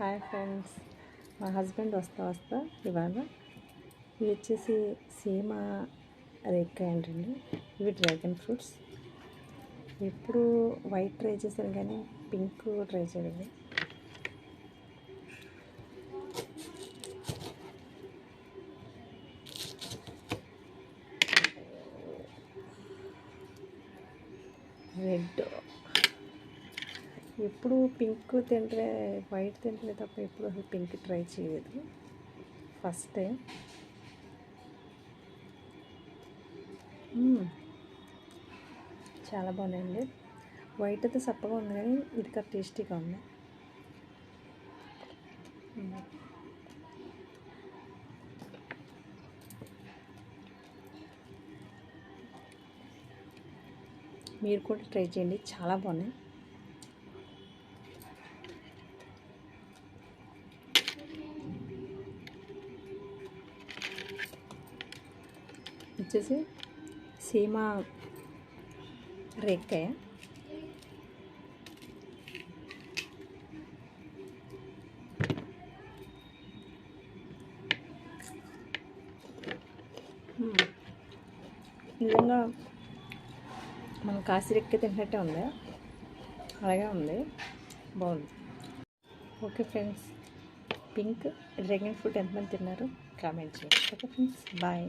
Hi friends. మా husband వస్తా వస్తా ఇవాళ. ఇవి వచ్చేసి సీమ రేక్కాయ అంటండి ఇవి డ్రాగన్ ఫ్రూట్స్. ఎప్పుడు వైట్ ట్రై చేశాను కానీ పింక్ ట్రై చేయలేదు. రెడ్. ఎప్పుడు పింక్ తింటే వైట్ తింటే తప్ప ఎప్పుడు అసలు పింక్ ట్రై చేయలేదు. First time. చాలా బాగున్నాయండి. వైట్ అయితే సప్పగా ఉంది కానీ ఇది కాదు టేస్టీగా ఉంది. మీరు కూడా ట్రై చేయండి. చాలా బాగున్నాయి. వచ్చేసి సీమ రేక్కాయ. నిజంగా మనం రెక్క తింటున్నట్టే ఉంది. అలాగే ఉంది. బాగుంది. Okay friends. Pink dragon fruit ఎంతమంది తిన్నారు? కామెంట్ చేయండి. Okay friends. బాయ్.